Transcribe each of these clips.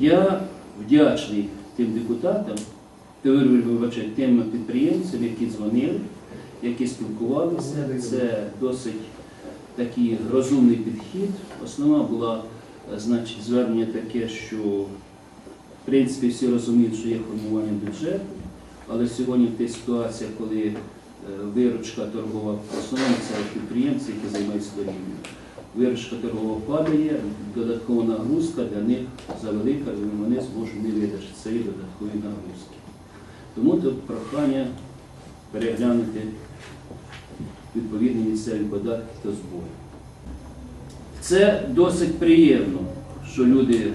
Я вдячний тим депутатам, вибачте, тим підприємцям, які дзвонили, які спілкувалися. Це досить такий розумний підхід. Основна була е, значить, звернення таке, що в принципі всі розуміють, що є формування бюджету, але сьогодні в тій ситуації, коли е, виручка торгова, в це підприємці, які займаються торгівлею. Виручка торгова падає, додаткова нагрузка для них завелика, і вони зможуть не видержати цієї додаткової нагрузки. Тому тут прохання переглянути відповідні місцеві податки та збори. Це досить приємно, що люди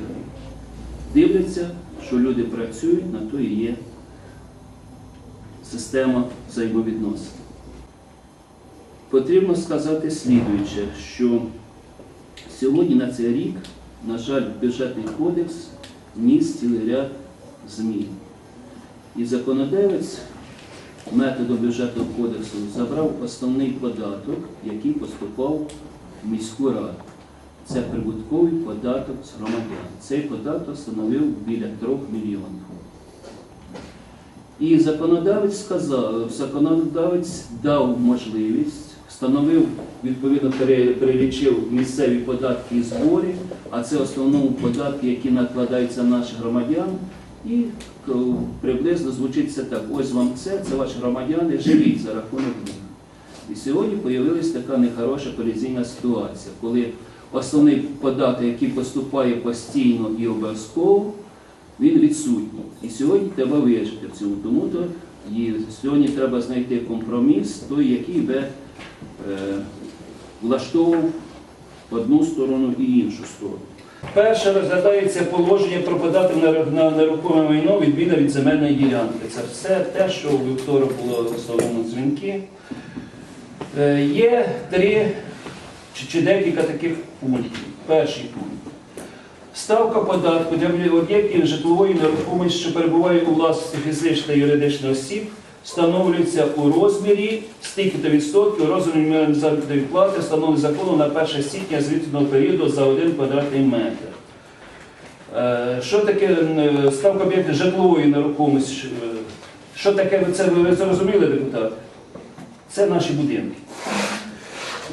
дивляться, що люди працюють, на то і є система взаємовідносин. Потрібно сказати слідуюче, що сьогодні на цей рік, на жаль, бюджетний кодекс вніс цілий ряд змін. І законодавець методом бюджетного кодексу забрав основний податок, який поступав в міську раду. Це прибутковий податок з громадян. Цей податок становив біля 3 мільйонів. І законодавець сказав, законодавець дав можливість, встановив, відповідно перелічив місцеві податки і збори, а це в основному податки, які накладаються на наших громадян. І приблизно звучить це так: ось вам це, це ваші громадяни, живіть за рахунок них. І сьогодні з'явилася така нехороша колізійна ситуація, коли основний податок, який поступає постійно і обов'язково, він відсутній. І сьогодні треба вижити в цьому. Тому то і сьогодні треба знайти компроміс, той, який би е, влаштовував одну сторону і іншу сторону. Перше розглядається положення про податок на, нерухоме майно відміна від земельної ділянки. Це все те, що у вівторок було в основному дзвінки. Е, Є три чи декілька таких пунктів. Перший пункт. Ставка податку для об'єктів житлової нерухомості, що перебуває у власності фізичних та юридичних осіб, встановлюється у розмірі стільки-то відсотків розміру мінімальної заробітної плати, встановлений законом на 1 січня звітного періоду за 1 квадратний метр. Е, Що таке е, ставка об'єктів житлової нерухомості? Е, Що таке, це, ви це розуміли, депутат? Це наші будинки.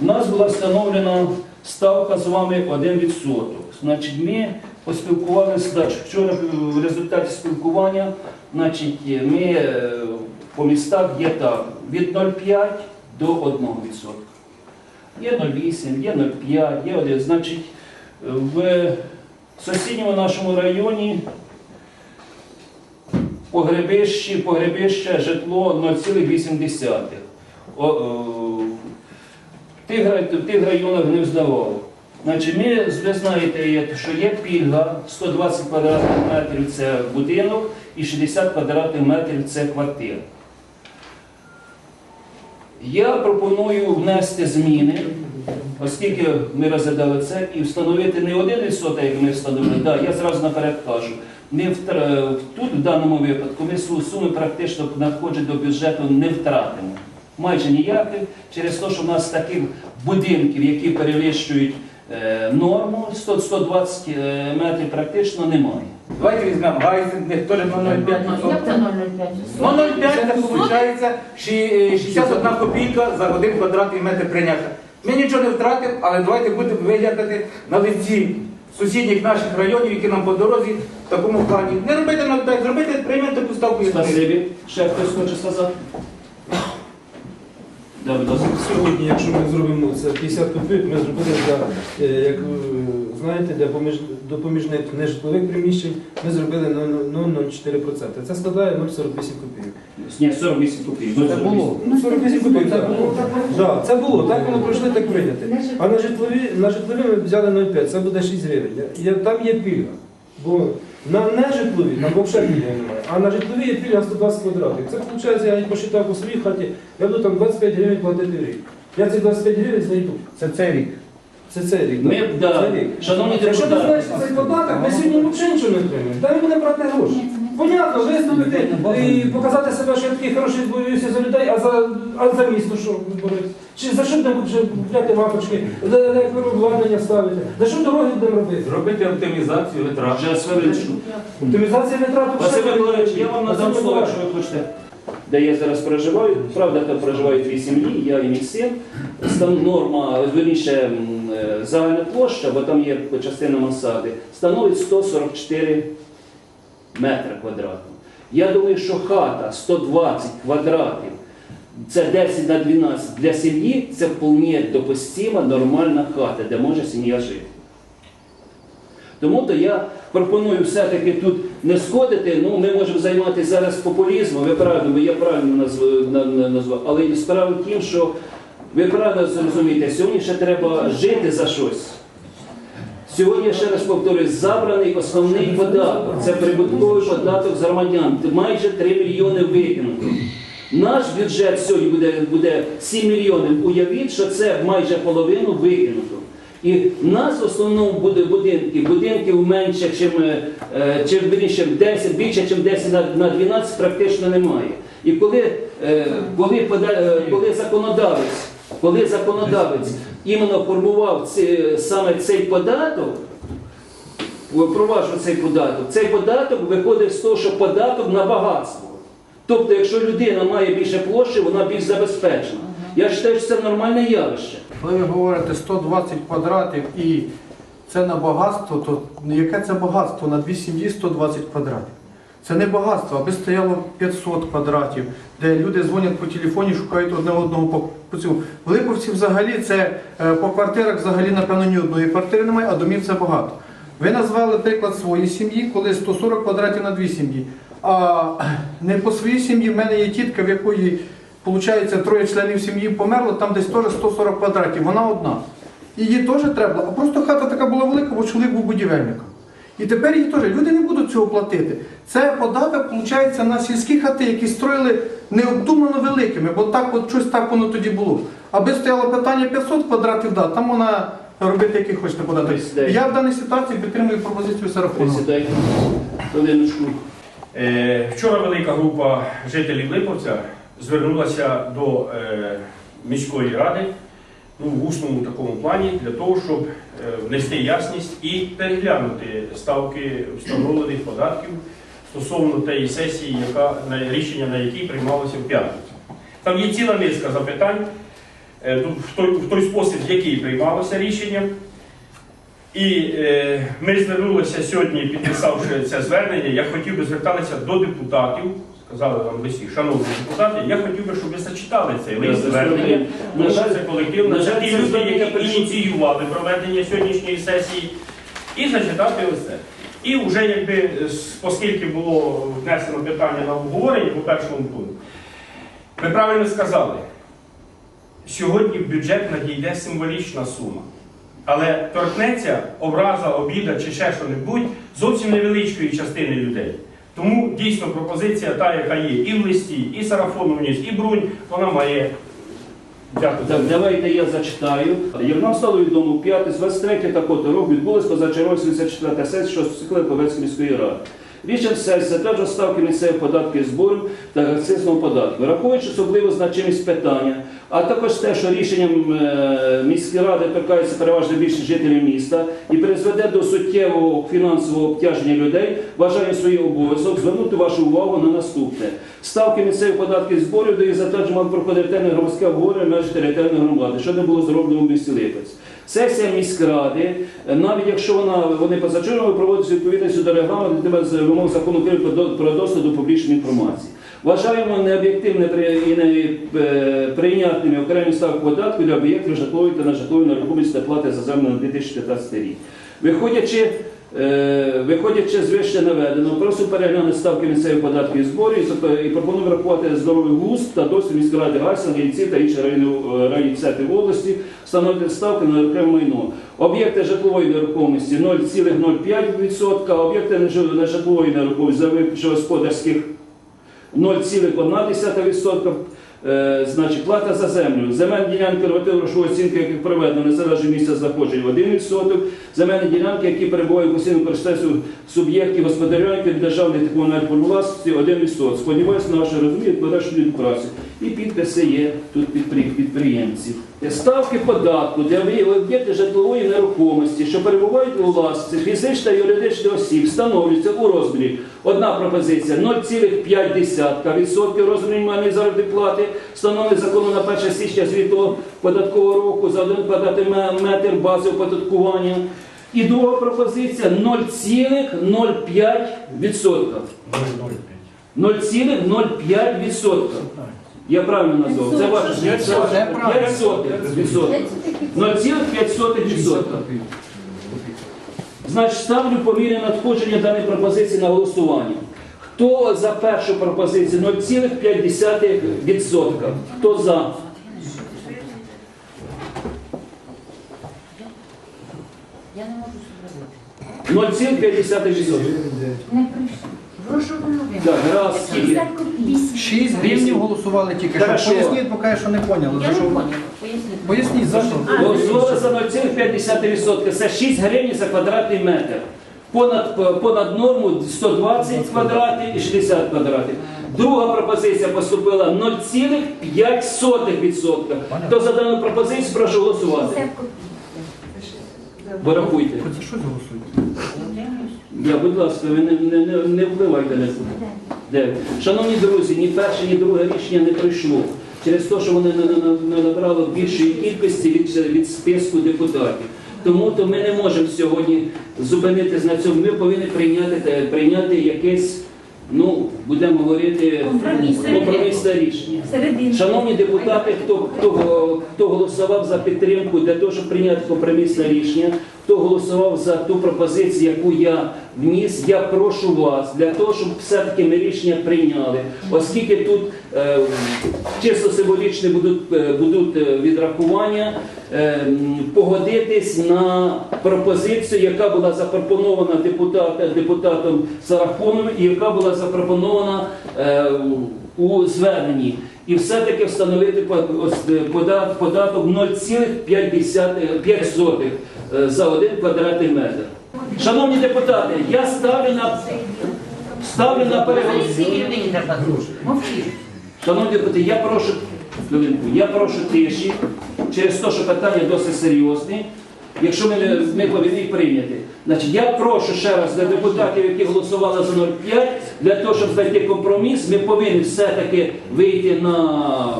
У нас була встановлена ставка з вами 1%. Значить, ми поспілкувалися. Вчора в результаті спілкування значить, ми по містах є так, від 0,5 до 1%. Є 0,8, є 0,5, є 1. Значить, в сусідньому нашому районі погребище, погребище житло 0,8. О, о, в тих, районах не здавало. Значить, ми, ви знаєте, що є пільга 120 квадратних метрів це будинок і 60 квадратних метрів це квартира. Я пропоную внести зміни, оскільки ми розглядали це, і встановити не один відсоток, як ми встановили. Да, я зразу наперед кажу. Ми втра- тут, в даному випадку, ми суми практично надходжень до бюджету не втратимо. Майже ніяких, через те, що в нас таких будинків, які перевищують норму 100-120 е, метрів, практично немає. Давайте візьмемо Гайсен, де теж на 0,5%. Як це 0,05? Ну 0,5 це виходить ші- 61 копійка за один квадратний метр прийнята. Ми нічого не втратимо, але давайте будемо виглядати на лиці сусідніх наших районів, які нам по дорозі в такому плані. Не робити 0,5, зробити, приймемо таку ставку. Спасибі. Ще хтось хоче сказати? Да, будь ласка. Сьогодні, якщо ми зробимо це 50 копійок, ми зробили для, е, як знаєте, для поміж, допоміжних нежитлових приміщень ми зробили на 0,04%. Це складає 0,48 копійок. Ні, 48 копійок. Це було. Ну, 48 копійок, так було. Да, це було, так воно пройшли, так прийняти. А на житлові, на житлові ми взяли 0,5, це буде 6 гривень. Я- Там є пільга. Бо на нежитлові, там взагалі пільги немає, а на житлові є пільга 120 квадратів. Це виходить, я посчитав по своїй хаті, я буду там 25 гривень платити в рік. Я ці 25 гривень знайду. Це цей рік. Це цей рік. Ми, так? да, Це рік. шановні Якщо ти депутати, знаєш цей податок, ми сьогодні взагалі нічого не отримаємо. Дай будемо брати гроші. Понятно, виступити і показати себе, що я такий хороший боюся за людей, а за, а за місто що боротися. Чи за що будемо вже купляти лампочки, електрообладнання ставити? За що дороги будемо робити? Зробити оптимізацію витрат. Вже хвилиночку. Оптимізація витрат. Василь Миколаївич, я вам надам слово, якщо ви хочете. Де я зараз проживаю, правда, там проживають дві сім'ї, я і мій син. Стан норма, верніше, е, загальна площа, бо там є частина мансарди, становить 144 метри квадратних. Я думаю, що хата 120 квадратів, це 10 на 12 для сім'ї, це вполне допустима нормальна хата, де може сім'я жити. Тому то я пропоную все-таки тут не сходити. Ну, ми можемо займатися зараз популізмом, ви правильно, я правильно назв- на- на- назвав. Але справа в тім, що ви правильно зрозумієте, сьогодні ще треба жити за щось. Сьогодні, я ще раз повторюю, забраний основний податок. Це прибутковий податок з громадян. Майже 3 мільйони викинуто. Наш бюджет сьогодні буде, буде 7 мільйонів. Уявіть, що це майже половину викинуто. І в нас в основному буде будинки, будинків менше, чим, е, чим більше 10, більше, ніж 10 на, на 12 практично немає. І коли, е, коли, е, коли законодавець, коли законодавець іменно формував ці, саме цей податок, впроваджував цей податок, цей податок виходить з того, що податок на багатство. Тобто, якщо людина має більше площі, вона більш забезпечена. Я вважаю, що це нормальне явище. Коли ви говорите 120 квадратів і це на багатство, то яке це багатство на дві сім'ї 120 квадратів? Це не багатство, аби стояло 500 квадратів, де люди дзвонять по телефоні, шукають одне одного по, цьому. В Липовці взагалі це е, по квартирах взагалі, напевно, ні одної квартири немає, а домів це багато. Ви назвали приклад своєї сім'ї, коли 140 квадратів на дві сім'ї. А не по своїй сім'ї в мене є тітка, в якої Получається, троє членів сім'ї померло, там десь теж 140 квадратів, вона одна. Її теж треба, а просто хата така була велика, бо чоловік був будівельником. І тепер її теж люди не будуть цього платити. Це податок, виходить, на сільські хати, які строїли необдумано великими, бо так от щось так воно тоді було. Аби стояло питання 500 квадратів, да, там вона робити який хочете податок. Я в даній ситуації підтримую пропозицію Сарафонова. Хвилиночку. Е, Вчора велика група жителів Липовця звернулася до е, міської ради ну, в усному такому плані для того, щоб е, внести ясність і переглянути ставки встановлених податків стосовно тієї сесії, яка на рішення на якій приймалося в п'ятницю. Там є ціла низка запитань ну, в той, в той спосіб, в який приймалося рішення. І е, ми звернулися сьогодні, підписавши це звернення, я хотів би звертатися до депутатів, сказали нам лисі, шановні депутати, я хотів би, щоб ви зачитали цей лист звернення, тому що це колективно, це ті люди, які ініціювали проведення сьогоднішньої сесії, і зачитати ось це. І вже якби, е, оскільки було внесено питання на обговорення по першому пункту, ви правильно сказали, сьогодні в бюджет надійде символічна сума. Але торкнеться образа, обіда чи ще що-небудь зовсім невеличкої частини людей. Тому дійсно пропозиція та, яка є і в листі, і Сарафону вніс, і Брунь, вона має. Дякую. Так, давайте я зачитаю. Як нам стало відомо, в п'ятий з 23 такого року відбулась позачергова 74 сесія, що скликала Ковецької міської ради. Рішення сесії затверджує ставки місцевих податків зборів та акцизного податку, враховуючи особливу значимість питання, а також те, що рішенням е, міської ради торкається переважно більшість жителів міста і призведе до суттєвого фінансового обтяження людей, вважаю свій обов'язок звернути вашу увагу на наступне. Ставки місцевих податків зборів до їх затвердження мав проходити територіальне громадське обговорення меж територіальної громади, що не було зроблено в місті Липець. Сесія міськради, навіть якщо вона вони позачергово проводиться відповідністю до регламенту вимог закону України про доступ до публічної інформації. Вважаємо необ'єктивне і неприйнятними окремі ставки податку для об'єктів житлової та нежитлової нерухомості та плати за землю на 2015 рік. Виходячи Е, Виходячи з вище наведеного, прошу переглянути ставки місцевих податків і зборів і пропоную врахувати здоровий густ та досвід міськради Гайсен, Єльців та інших районів е, в області встановити ставки на нерухоме майно. Об'єкти житлової нерухомості 0,05%, об'єкти нежи- нежитлової нерухомості за господарських 0,1%. Е, значить, плата за землю. Земельні ділянки нормативно-грошової оцінки, яких проведено незалежно місця знаходження 1%. Земельні ділянки, які перебувають в постійному користуванні суб'єктів господарювання державних та комунальної власності 1%. Сподіваюся на ваше розуміння, подальшу співпрацю. І підписи є тут підприємців. Ставки податку для об'єктів житлової нерухомості, що перебувають у власності фізичних та юридичних осіб, встановлюються у розмірі. Одна пропозиція 0,5% розміру мінімальної заробітної плати, встановлений законом на 1 січня звіту податкового року за один квадратний метр бази оподаткування. І друга пропозиція 0,05%. 0,05%. Я правильно назвав. Це ваше це ваше 5 сотих відсотка. 0,5%. Значить, ставлю по мірі надходження даної пропозиції на голосування. Хто за першу пропозицію 0,5%? Хто за? Я не можу зробити. 0,5%. Прошу голови. Так, раз, скільки? 50 копійок. 6 гривнів голосували тільки що. Хорошо. Поясніть, поки що не поняли. Я За не що? поняла. Поясніть. Поясніть, за що? Голосували за 0,5%. Це 6 гривень за квадратний метр. Понад, понад норму 120 квадратів і 60 квадратів. Друга пропозиція поступила 0,5%. Хто за дану пропозицію, прошу голосувати. 50 копійок. Порахуйте. Ви за що голосуєте? Я, будь ласка, ви не, не, не, не впливайте на це. Де? Шановні друзі, ні перше, ні друге рішення не пройшло. Через те, що вони не, не, не набрали більшої кількості від, від списку депутатів. Тому то ми не можемо сьогодні зупинитись на цьому. Ми повинні прийняти, прийняти якесь, ну, будемо говорити, Компромісне. рішення. Серединку. Шановні депутати, хто, хто, хто голосував за підтримку для того, щоб прийняти компромісне рішення, хто голосував за ту пропозицію, яку я вніс, я прошу вас для того, щоб все-таки ми рішення прийняли, оскільки тут е, чисто символічні будуть, е, будуть е, відрахування, е, погодитись на пропозицію, яка була запропонована депутат, депутатом Сарахоном і яка була запропонована е, у зверненні. І все-таки встановити е, подат- податок 0,5 е, за один квадратний метр. Шановні депутати, я ставлю на ставлю на переголосування. Шановні депутати, я прошу я прошу тиші через те, що питання досить серйозні. Якщо ми, ми повинні їх прийняти. Значить, я прошу ще раз для депутатів, які голосували за 0,5, для того, щоб знайти компроміс, ми повинні все-таки вийти на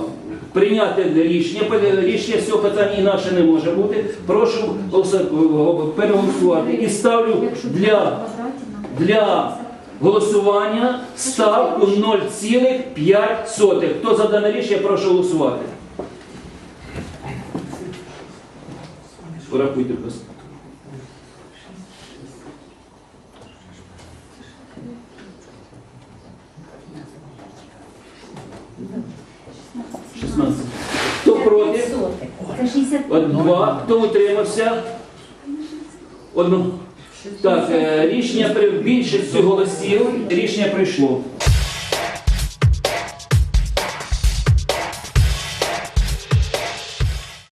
прийняти рішення. Рішення з цього питання інакше не може бути. Прошу переголосувати. І ставлю для для голосування ставку 0,5. Хто за дане рішення, прошу голосувати. Порахуйте, ласка. Шістнадцять. Хто проти? Це 60 От два. Хто утримався? Одну. Так, е, рішення при більшістю голосів. Рішення прийшло.